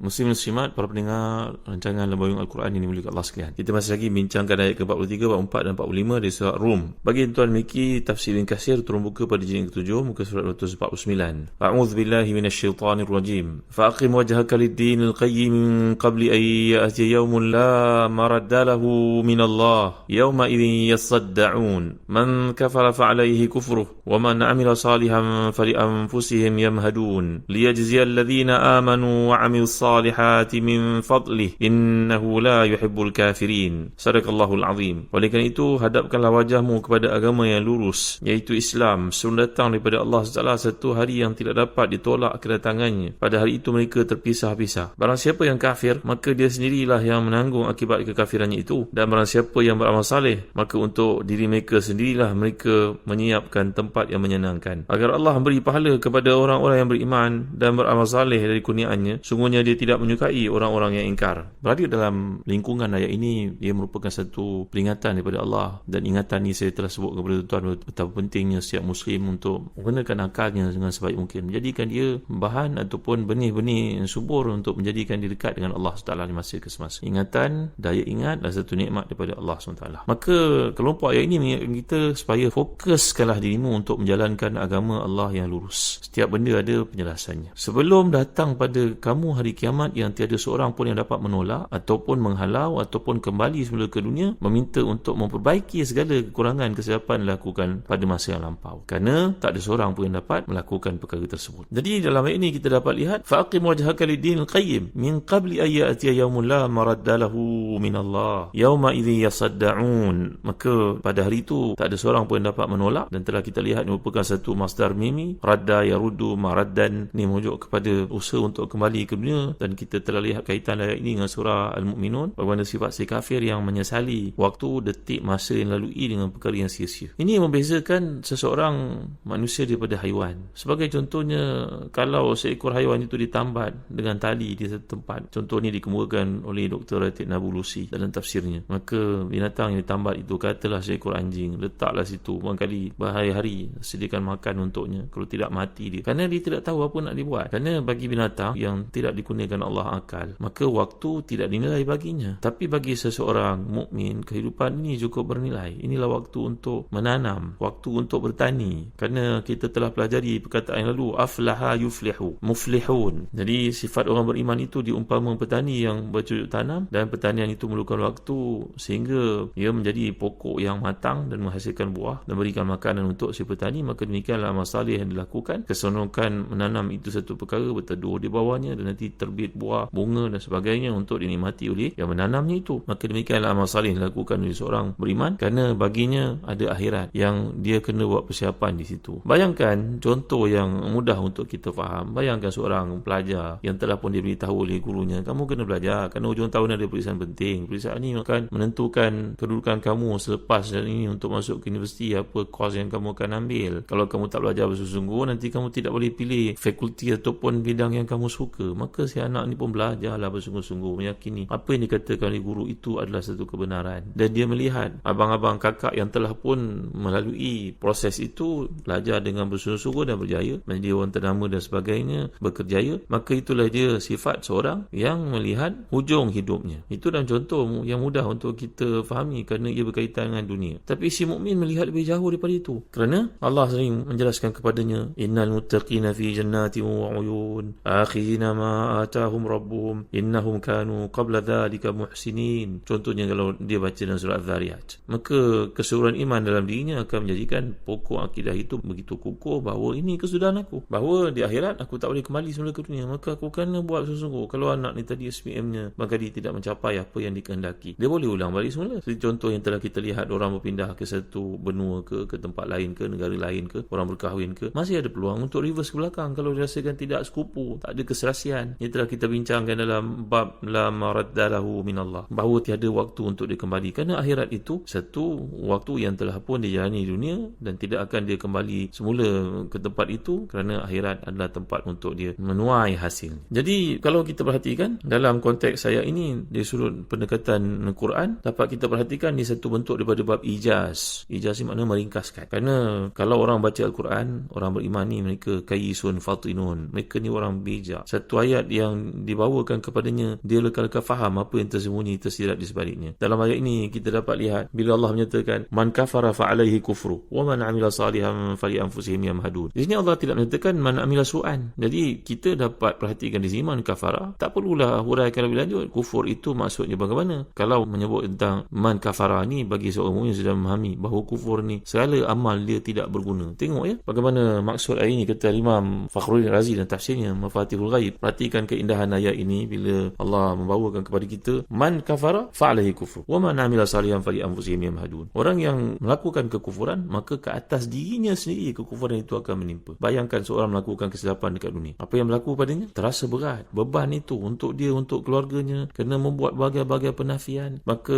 Muslim muslimat para pendengar rancangan lembayung Al-Quran ini milik Allah sekalian. Kita masih lagi bincangkan ayat ke-43, 44 dan 45 dari surah Rum. Bagi tuan Miki tafsir yang kasir turun buka pada jilid ke-7 muka surat 249. A'udzu billahi minasyaitonir rajim. Fa'aqim wajhaka lid-din al-qayyim qabli an ya'ti yawmun la maradda lahu min Allah. Yawma idzin yasadda'un. Man kafara fa'alayhi kufruh wa man 'amila salihan fali anfusihim yamhadun. Liyajziya alladhina amanu wa 'amilus الصالحات من فضله إنه لا يحب الكافرين صدق الله العظيم oleh kerana itu hadapkanlah wajahmu kepada agama yang lurus iaitu Islam sebelum datang daripada Allah SWT satu hari yang tidak dapat ditolak kedatangannya pada hari itu mereka terpisah-pisah barang siapa yang kafir maka dia sendirilah yang menanggung akibat kekafirannya itu dan barang siapa yang beramal saleh maka untuk diri mereka sendirilah mereka menyiapkan tempat yang menyenangkan agar Allah memberi pahala kepada orang-orang yang beriman dan beramal saleh dari kurniaannya sungguhnya dia tidak menyukai orang-orang yang ingkar. Berada dalam lingkungan ayat ini, ia merupakan satu peringatan daripada Allah. Dan ingatan ini saya telah sebut kepada tuan betapa pentingnya setiap Muslim untuk menggunakan akalnya dengan sebaik mungkin. Menjadikan dia bahan ataupun benih-benih yang subur untuk menjadikan dia dekat dengan Allah SWT di masa ke semasa. Ingatan, daya ingat adalah satu nikmat daripada Allah SWT. Maka kelompok ayat ini mengingatkan kita supaya fokuskanlah dirimu untuk menjalankan agama Allah yang lurus. Setiap benda ada penjelasannya. Sebelum datang pada kamu hari kiamat, kiamat yang tiada seorang pun yang dapat menolak ataupun menghalau ataupun kembali semula ke dunia meminta untuk memperbaiki segala kekurangan kesilapan dilakukan pada masa yang lampau. Kerana tak ada seorang pun yang dapat melakukan perkara tersebut. Jadi dalam ayat ini kita dapat lihat faqim wajhaka lidin qayyim min qabli ayati yawmul la maraddalahu min Allah yawma idzi yasaddaun. Maka pada hari itu tak ada seorang pun yang dapat menolak dan telah kita lihat ini merupakan satu masdar mimi radda yarudu maraddan. Ni merujuk kepada usaha untuk kembali ke dunia dan kita telah lihat kaitan ayat ini dengan surah Al-Mu'minun bagaimana sifat si kafir yang menyesali waktu detik masa yang lalui dengan perkara yang sia-sia. Ini yang membezakan seseorang manusia daripada haiwan. Sebagai contohnya kalau seekor haiwan itu ditambat dengan tali di satu tempat contoh ini dikemukakan oleh Dr. Ratid Nabulusi dalam tafsirnya. Maka binatang yang ditambat itu katalah seekor anjing letaklah situ barangkali berhari-hari sediakan makan untuknya kalau tidak mati dia. Kerana dia tidak tahu apa nak dibuat. Kerana bagi binatang yang tidak dikurniakan dengan Allah akal maka waktu tidak dinilai baginya. Tapi bagi seseorang mukmin kehidupan ini cukup bernilai. Inilah waktu untuk menanam waktu untuk bertani. Kerana kita telah pelajari perkataan yang lalu aflaha yuflihu muflihun. Jadi sifat orang beriman itu diumpama petani yang bercucuk tanam dan pertanian itu memerlukan waktu sehingga ia menjadi pokok yang matang dan menghasilkan buah dan berikan makanan untuk si petani. Maka demikianlah masalah yang dilakukan. Keseronokan menanam itu satu perkara berteduh di bawahnya dan nanti terbit terbit buah, bunga dan sebagainya untuk dinikmati oleh yang menanamnya itu. Maka demikianlah amal salih dilakukan oleh seorang beriman kerana baginya ada akhirat yang dia kena buat persiapan di situ. Bayangkan contoh yang mudah untuk kita faham. Bayangkan seorang pelajar yang telah pun diberitahu oleh gurunya, kamu kena belajar kerana hujung tahun ada periksaan penting. Periksaan ini akan menentukan kedudukan kamu selepas dan ini untuk masuk ke universiti apa kos yang kamu akan ambil. Kalau kamu tak belajar bersungguh-sungguh nanti kamu tidak boleh pilih fakulti ataupun bidang yang kamu suka. Maka anak ni pun belajarlah bersungguh-sungguh meyakini apa yang dikatakan oleh guru itu adalah satu kebenaran. Dan dia melihat abang-abang kakak yang telah pun melalui proses itu belajar dengan bersungguh-sungguh dan berjaya menjadi orang ternama dan sebagainya bekerjaya maka itulah dia sifat seorang yang melihat hujung hidupnya. Itu dan contoh yang mudah untuk kita fahami kerana ia berkaitan dengan dunia. Tapi si mukmin melihat lebih jauh daripada itu. Kerana Allah sering menjelaskan kepadanya innal muttaqina fi jannatin wa uyun akhirina ma atahum rabbuhum. Innahum kanu qabla dhalika muhsinin. Contohnya kalau dia baca dalam surah Az-Zariyat. Maka keseluruhan iman dalam dirinya akan menjadikan pokok akidah itu begitu kukuh bahawa ini kesudahan aku. Bahawa di akhirat aku tak boleh kembali semula ke dunia. Maka aku kena buat sungguh-sungguh kalau anak ni tadi SPM-nya maka dia tidak mencapai apa yang dikehendaki. Dia boleh ulang balik semula. Seperti contoh yang telah kita lihat orang berpindah ke satu benua ke ke tempat lain ke negara lain ke orang berkahwin ke masih ada peluang untuk reverse ke belakang. Kalau dirasakan tidak sekupu tak ada keserasian yang telah kita bincangkan dalam bab la maraddalahu minallah. Bahawa tiada waktu untuk dia kembali kerana akhirat itu satu waktu yang telah pun dia jalani dunia dan tidak akan dia kembali semula ke tempat itu kerana akhirat adalah tempat untuk dia menuai hasil. Jadi kalau kita perhatikan dalam konteks saya ini di sudut pendekatan Quran dapat kita perhatikan ini satu bentuk daripada bab ijaz. Ijaz ini makna meringkaskan. Kerana kalau orang baca Al-Quran orang beriman ni mereka kayisun fatinun. Mereka ni orang bijak. Satu ayat yang dibawakan kepadanya dia lekal-lekal faham apa yang tersembunyi tersirat di sebaliknya. Dalam ayat ini kita dapat lihat bila Allah menyatakan man kafara fa alaihi kufru wa man amila salihan fali anfusihim yamhadun. Di sini Allah tidak menyatakan man amila su'an. Jadi kita dapat perhatikan di sini man kafara. Tak perlulah huraikan lebih lanjut. Kufur itu maksudnya bagaimana? Kalau menyebut tentang man kafara ni bagi seorang mukmin sudah memahami bahawa kufur ni segala amal dia tidak berguna. Tengok ya bagaimana maksud ayat ini kata Imam Fakhruddin Razi dan tafsirnya Mafatihul Ghaib. Perhatikan keindahan ayat ini bila Allah membawakan kepada kita man kafara fa alaihi kufur wa man amila salihan fali anfusihim yamhadun. Orang yang melakukan kekufuran maka ke atas dirinya sendiri kekufuran itu akan menimpa. Bayangkan seorang melakukan kesilapan dekat dunia. Apa yang berlaku padanya? Terasa berat. Beban itu untuk dia untuk keluarganya kena membuat bagai-bagai penafian. Maka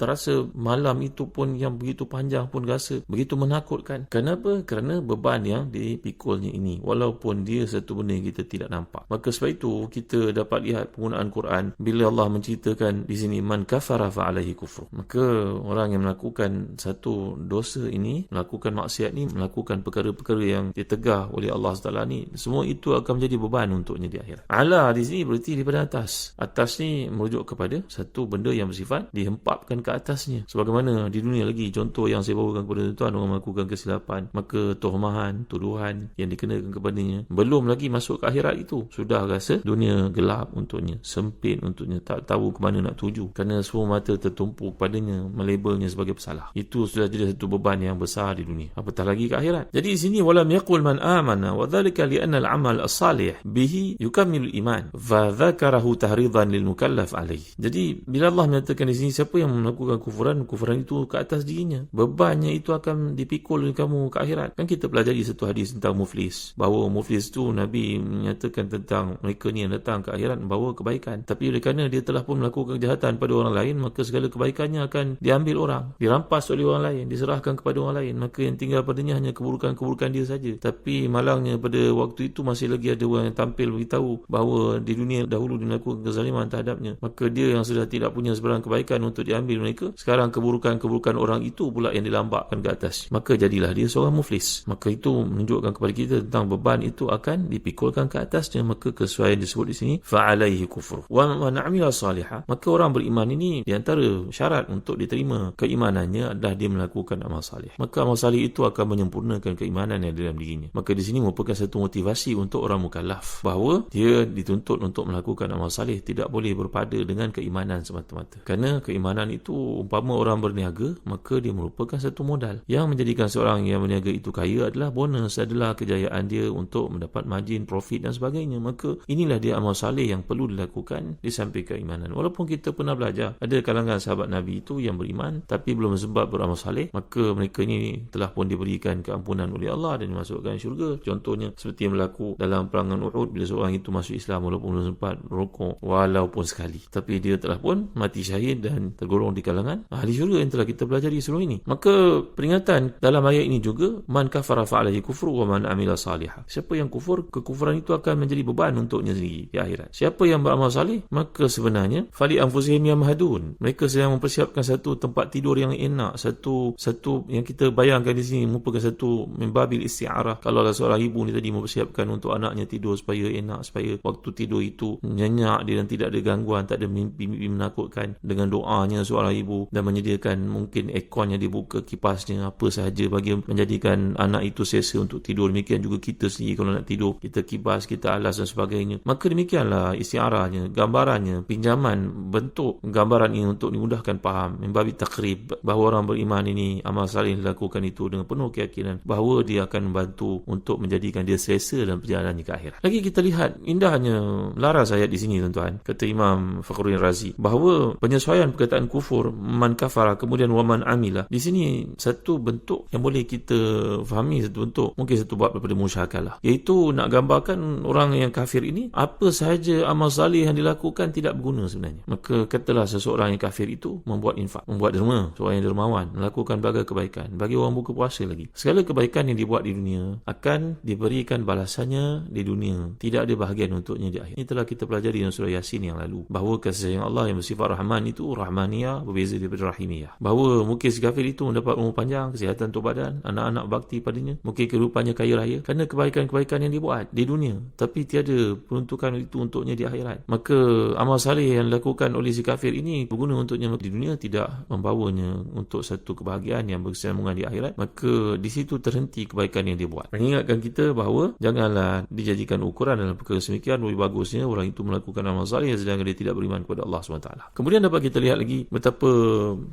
terasa malam itu pun yang begitu panjang pun rasa begitu menakutkan. Kenapa? Kerana beban yang dipikulnya ini. Walaupun dia satu benda yang kita tidak nampak. Maka sebab itu kita dapat lihat penggunaan Quran bila Allah menceritakan di sini man kafara fa alaihi kufur maka orang yang melakukan satu dosa ini melakukan maksiat ni melakukan perkara-perkara yang ditegah oleh Allah SWT ni semua itu akan menjadi beban untuknya di akhirat. Ala di sini berarti daripada atas. Atas ni merujuk kepada satu benda yang bersifat dihempapkan ke atasnya. Sebagaimana di dunia lagi contoh yang saya bawakan kepada tuan orang melakukan kesilapan maka tohmahan tuduhan yang dikenakan kepadanya belum lagi masuk ke akhirat itu sudah rasa dunia gelap untuknya sempit untuknya tak tahu ke mana nak tuju. Kerana semua mata tertumpu kepadanya melabelnya sebagai pesalah. Itu sudah jadi satu beban yang besar di dunia. Apatah lagi ke akhirat? Jadi di sini walam yaqul man amana wa dhalika li anna al-amal as-salih bihi yukammilu iman fa dhakarahu tahridan lil mukallaf alayh. Jadi bila Allah menyatakan di sini siapa yang melakukan kufuran kufuran itu ke atas dirinya. Bebannya itu akan dipikul oleh kamu ke akhirat. Kan kita pelajari satu hadis tentang muflis. Bahawa muflis itu Nabi menyatakan tentang mereka ni yang datang ke akhirat membawa kebaikan. Tapi oleh kerana dia telah pun melakukan kejahatan pada orang lain maka segala kebaikannya akan diambil orang dirampas oleh orang lain diserahkan kepada orang lain. Maka yang tinggal padanya hanya keburukan-keburukan dia saja. Tapi malangnya pada waktu itu masih lagi ada orang yang tampil beritahu bahawa di dunia dahulu dia melakukan kezaliman terhadapnya. Maka dia yang sudah tidak punya sebarang kebaikan untuk diambil mereka sekarang keburukan-keburukan orang itu pula yang dilambakkan ke atas. Maka jadilah dia seorang muflis. Maka itu menunjukkan kepada kita tentang beban itu akan dipikulkan ke atasnya. Maka kesesuaian disebut di sini fa'alaihi kufur wa man amila salihah maka orang beriman ini di antara syarat untuk diterima keimanannya adalah dia melakukan amal salih. Maka amal salih itu akan menyempurnakan keimanan yang dalam dirinya. Maka di sini merupakan satu motivasi untuk orang mukallaf bahawa dia dituntut untuk melakukan amal salih tidak boleh berpada dengan keimanan semata-mata. Kerana keimanan itu umpama orang berniaga maka dia merupakan satu modal. Yang menjadikan seorang yang berniaga itu kaya adalah bonus adalah kejayaan dia untuk mendapat margin profit dan sebagainya. Maka inilah dia amal salih yang perlu dilakukan di samping keimanan. Walaupun kita pernah belajar ada kalangan sahabat Nabi itu yang beriman tapi belum sempat beramal salih maka mereka ini telah pun diberikan keampunan oleh Allah dan dimasukkan syurga. Contohnya seperti yang berlaku dalam perangan Uhud bila seorang itu masuk Islam walaupun belum sempat rokok walaupun sekali. Tapi dia telah pun mati syahid dan tergolong di kalangan ahli syurga yang telah kita pelajari sebelum ini. Maka peringatan dalam ayat ini juga man kafara fa'alaihi kufru wa man amila salihah. Siapa yang kufur kekufuran itu akan menjadi beban untuknya sendiri di akhirat. Siapa yang beramal salih maka sebenarnya fali anfusihim yamhadun mereka sedang mempersiapkan satu tempat tidur yang enak satu satu yang kita bayangkan di sini merupakan satu membabil isti'arah. Kalau ada seorang ibu ni tadi mempersiapkan untuk anaknya tidur supaya enak supaya waktu tidur itu nyenyak dia dan tidak ada gangguan tak ada mimpi-mimpi menakutkan. Dengan doanya seorang ibu dan menyediakan mungkin ekonnya dibuka kipasnya apa sahaja bagi menjadikan anak itu selesa untuk tidur. Demikian juga kita sendiri kalau nak tidur kita kipas kita alas dan sebagainya. Maka Maka demikianlah istiarahnya, gambarannya, pinjaman bentuk gambaran ini untuk dimudahkan faham, membabi takrib bahawa orang beriman ini amal salih dilakukan itu dengan penuh keyakinan bahawa dia akan membantu untuk menjadikan dia selesa dalam perjalanannya ke akhirat. Lagi kita lihat indahnya laras ayat di sini tuan-tuan. Kata Imam Fakhruddin Razi bahawa penyesuaian perkataan kufur man kafara kemudian waman amila. Di sini satu bentuk yang boleh kita fahami satu bentuk mungkin satu bab daripada musyakalah iaitu nak gambarkan orang yang kafir ini apa sahaja amal salih yang dilakukan tidak berguna sebenarnya. Maka katalah seseorang yang kafir itu membuat infak, membuat derma, seorang yang dermawan, melakukan berbagai kebaikan. Bagi orang buka puasa lagi. Segala kebaikan yang dibuat di dunia akan diberikan balasannya di dunia. Tidak ada bahagian untuknya di akhir. Ini telah kita pelajari dalam surah Yasin yang lalu. Bahawa kasih sayang Allah yang bersifat Rahman itu Rahmaniyah berbeza daripada Rahimiyah. Bahawa mungkin si kafir itu mendapat umur panjang, kesihatan untuk badan, anak-anak bakti padanya. Mungkin kehidupannya kaya raya. Kerana kebaikan-kebaikan yang dibuat di dunia. Tapi tiada peruntukan itu untuknya di akhirat. Maka amal salih yang dilakukan oleh si kafir ini berguna untuknya di dunia tidak membawanya untuk satu kebahagiaan yang bersambungan di akhirat. Maka di situ terhenti kebaikan yang dia buat. Mengingatkan kita bahawa janganlah dijadikan ukuran dalam perkara semikian lebih bagusnya orang itu melakukan amal salih sedangkan dia tidak beriman kepada Allah SWT. Kemudian dapat kita lihat lagi betapa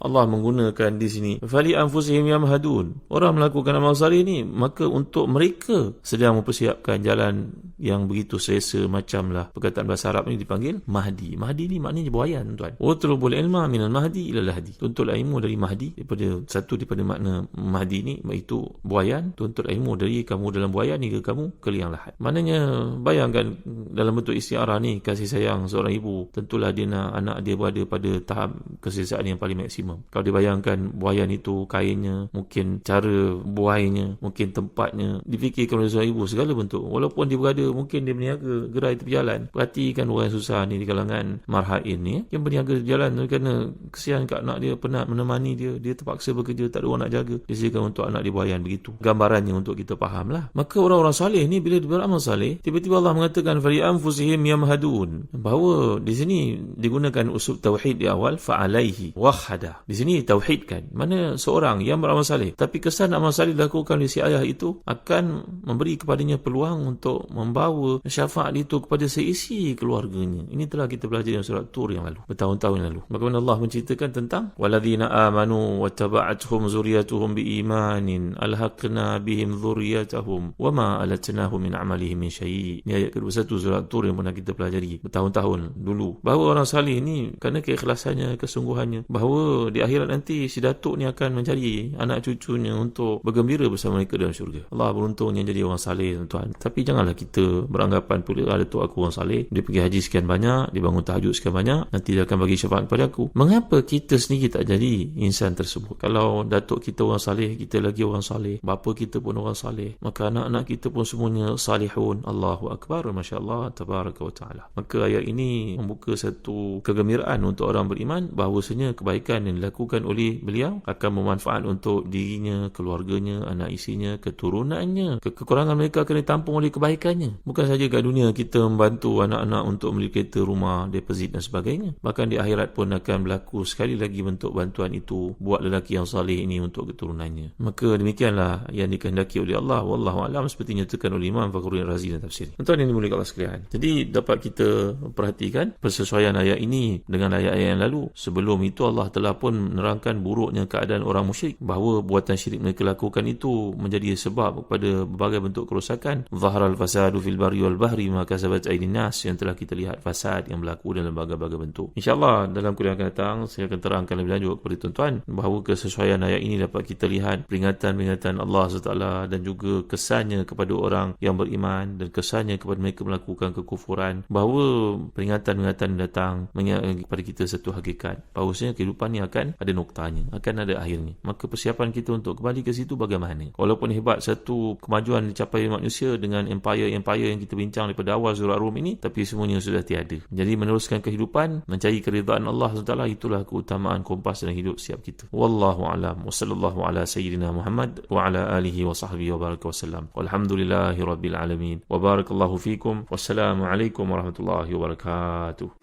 Allah menggunakan di sini fali anfusihim yamhadun. Orang melakukan amal salih ini maka untuk mereka sedang mempersiapkan jalan yang begitu selesa macamlah perkataan bahasa Arab ini dipanggil Mahdi. Mahdi ni maknanya buayan tuan. Utlubul ilma minal Mahdi ila lahdi. Tuntutlah ilmu dari Mahdi daripada satu daripada makna Mahdi ni iaitu buayan. Tuntut ilmu dari kamu dalam buayan hingga kamu ke liang lahat. Maknanya bayangkan dalam bentuk istiarah ni kasih sayang seorang ibu tentulah dia nak anak dia berada pada tahap kesesaan yang paling maksimum. Kalau dia bayangkan buayan itu kainnya, mungkin cara buainya, mungkin tempatnya difikirkan oleh seorang ibu segala bentuk. Walaupun dia berada mungkin dia berniaga gerai tepi jalan. Perhatikan orang yang susah ni di kalangan marhain ni yang berniaga di jalan tu kerana kesian kat anak dia penat menemani dia. Dia terpaksa bekerja tak ada orang nak jaga. Dia sediakan untuk anak dia buayan begitu. Gambarannya untuk kita faham lah. Maka orang-orang salih ni bila beramal salih, tiba-tiba Allah mengatakan fali anfusihim yamhadun. Bahawa di sini digunakan usul tauhid di awal fa'alaihi wahada. Di sini tauhid kan. Mana seorang yang beramal salih tapi kesan amal salih dilakukan oleh si ayah itu akan memberi kepadanya peluang untuk membawa syafaat itu kepada seisi keluarganya. Ini telah kita belajar dalam surat Tur yang lalu, bertahun-tahun yang lalu. Bagaimana Allah menceritakan tentang waladzina amanu wattaba'atuhum zurriyyatuhum biimanin alhaqna bihim zurriyyatahum wama alatnahum min amalihim min syai'. Ini ayat ke-21 surat Tur yang pernah kita pelajari bertahun-tahun dulu. Bahawa orang salih ini kerana keikhlasannya, kesungguhannya bahawa di akhirat nanti si datuk ni akan mencari anak cucunya untuk bergembira bersama mereka dalam syurga. Allah beruntungnya jadi orang salih tuan-tuan. Tapi janganlah kita beranggapan pula ada tu aku orang salih. Dia pergi haji sekian banyak, dia bangun tahajud sekian banyak, nanti dia akan bagi syafaat kepada aku. Mengapa kita sendiri tak jadi insan tersebut? Kalau datuk kita orang salih, kita lagi orang salih, bapa kita pun orang salih, maka anak-anak kita pun semuanya salihun. Allahu akbar, masya-Allah, tabaraka wa taala. Maka ayat ini membuka satu kegembiraan untuk orang beriman bahawasanya kebaikan yang dilakukan oleh beliau akan bermanfaat untuk dirinya, keluarganya, anak isinya, keturunannya. Ke kekurangan mereka akan ditampung oleh kebaikannya. Bukan saja kat dunia kita membantu anak-anak untuk membeli kereta, rumah, deposit dan sebagainya. Bahkan di akhirat pun akan berlaku sekali lagi bentuk bantuan itu buat lelaki yang salih ini untuk keturunannya. Maka demikianlah yang dikehendaki oleh Allah. Wallahu alam seperti nyatakan oleh Imam Fakhruddin Razi dan tafsir. Tuan ini boleh Allah sekalian. Jadi dapat kita perhatikan persesuaian ayat ini dengan ayat-ayat yang lalu. Sebelum itu Allah telah pun menerangkan buruknya keadaan orang musyrik bahawa buatan syirik mereka lakukan itu menjadi sebab kepada berbagai bentuk kerosakan. Zaharal fasadu fil bari wal bahri ma kasabat aydin nas yang telah kita lihat fasad yang berlaku dalam berbagai-bagai bentuk. Insya-Allah dalam kuliah akan datang saya akan terangkan lebih lanjut kepada tuan-tuan bahawa kesesuaian ayat ini dapat kita lihat peringatan-peringatan Allah SWT dan juga kesannya kepada orang yang beriman dan kesannya kepada mereka melakukan kekufuran bahawa peringatan-peringatan datang mengingatkan kepada kita satu hakikat. Bahawasanya kehidupan ini akan ada noktanya akan ada akhirnya. Maka persiapan kita untuk kembali ke situ bagaimana? Walaupun hebat satu kemajuan dicapai manusia dengan empire-empire yang kita bincang daripada awal surah Rum ini tapi semuanya sudah tiada. Jadi meneruskan kehidupan mencari keridhaan Allah SWT itulah keutamaan kompas dalam hidup setiap kita. Wallahu alam. Wa sallallahu ala sayyidina Muhammad wa ala alihi wa sahbihi wa baraka wasallam walhamdulillahi rabbil alamin. Wa barakallahu fikum. Wassalamu alaikum warahmatullahi wabarakatuh